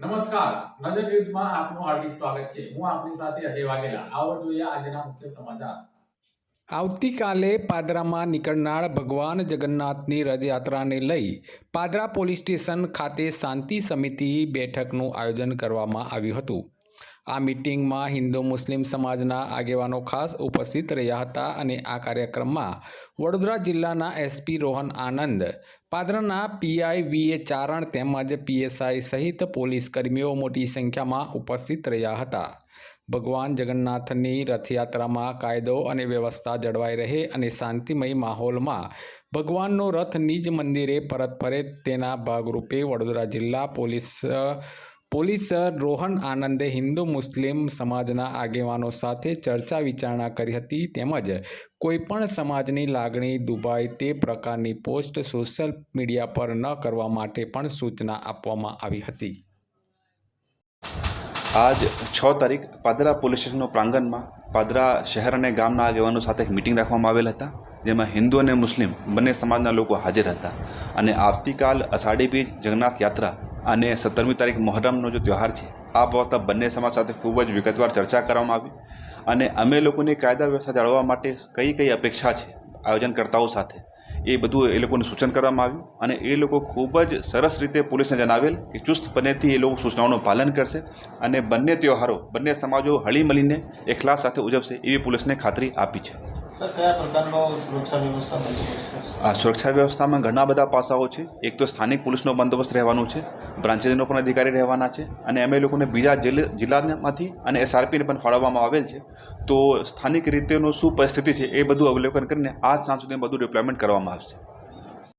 નમસ્કાર. નજર ન્યૂઝમાં આપનું હાર્દિક સ્વાગત છે. હું આપની સાથે અજય વાઘેલા. આવો જોઈએ આજના મુખ્ય સમાચાર. આવતીકાલે પાદરામાં નીકળનાર ભગવાન જગન્નાથની રથયાત્રાને લઈ પાદરા પોલીસ સ્ટેશન ખાતે શાંતિ સમિતિ બેઠકનું આયોજન કરવામાં આવ્યું હતું. આ મિટિંગમાં હિન્દુ મુસ્લિમ સમાજના આગેવાનો ખાસ ઉપસ્થિત રહ્યા હતા અને આ કાર્યક્રમમાં વડોદરા જિલ્લાના એસપી રોહન આનંદ, પાદરના પીઆઈ વીએ ચારણ તેમજ પીએસઆઈ સહિત પોલીસ કર્મીઓ મોટી સંખ્યામાં ઉપસ્થિત રહ્યા હતા. ભગવાન જગન્નાથની રથયાત્રામાં કાયદો અને વ્યવસ્થા જળવાઈ રહે અને શાંતિમય માહોલમાં ભગવાનનો રથ નિજ મંદિરે પરત ફરે તેના ભાગરૂપે વડોદરા જિલ્લા પોલીસ પોલીસ રોહન આનંદે હિન્દુ મુસ્લિમ સમાજના આગેવાનો સાથે ચર્ચા વિચારણા કરી હતી તેમજ કોઈપણ સમાજની લાગણી દુભાય તે પ્રકારની પોસ્ટ સોશિયલ મીડિયા પર ન કરવા માટે પણ સૂચના આપવામાં આવી હતી. આજ છ તારીખ પાદરા પોલીસ સ્ટેશનના પ્રાંગણમાં પાદરા શહેર અને ગામના આગેવાનો સાથે એક મિટિંગ રાખવામાં આવેલ હતા, જેમાં હિન્દુ અને મુસ્લિમ બંને સમાજના લોકો હાજર હતા. અને આવતીકાલ અષાઢી બીજ જગન્નાથ યાત્રા અને સત્તરમી તારીખ મોહરમનો જો તહેવાર છે, આ બાબતમાં બંને સમાજ સાથે ખૂબ જ વિગતવાર ચર્ચા કરવામાં આવી અને અમે લોકોની કાયદા વ્યવસ્થા જાળવવા માટે કઈ કઈ અપેક્ષા છે આયોજનકર્તાઓ સાથે, એ બધું એ લોકોને સૂચન કરવામાં આવ્યું અને એ લોકો ખૂબ જ સરસ રીતે પોલીસને જણાવેલ કે ચુસ્તપણેથી એ લોકો સૂચનાઓનું પાલન કરશે અને બંને તહેવારો બંને સમાજો હળીમળીને એકલા સાથે ઉજવશે એવી પોલીસને ખાતરી આપી છે. આ સુરક્ષા વ્યવસ્થામાં ઘણા બધા પાસાઓ છે. એક તો સ્થાનિક પોલીસનો બંદોબસ્ત રહેવાનો છે. બ્રાન્ચેસનો પણ અધિકારી રહેવાના છે અને અમે લોકોને બીજા જિલ્લામાંથી અને એસઆરપીને પણ ફાળવવામાં આવેલ છે. તો સ્થાનિક રીતેનો શું પરિસ્થિતિ છે એ બધું અવલોકન કરીને આજ સાંજ સુધી બધું ડિપ્લોયમેન્ટ કરવામાં આવશે.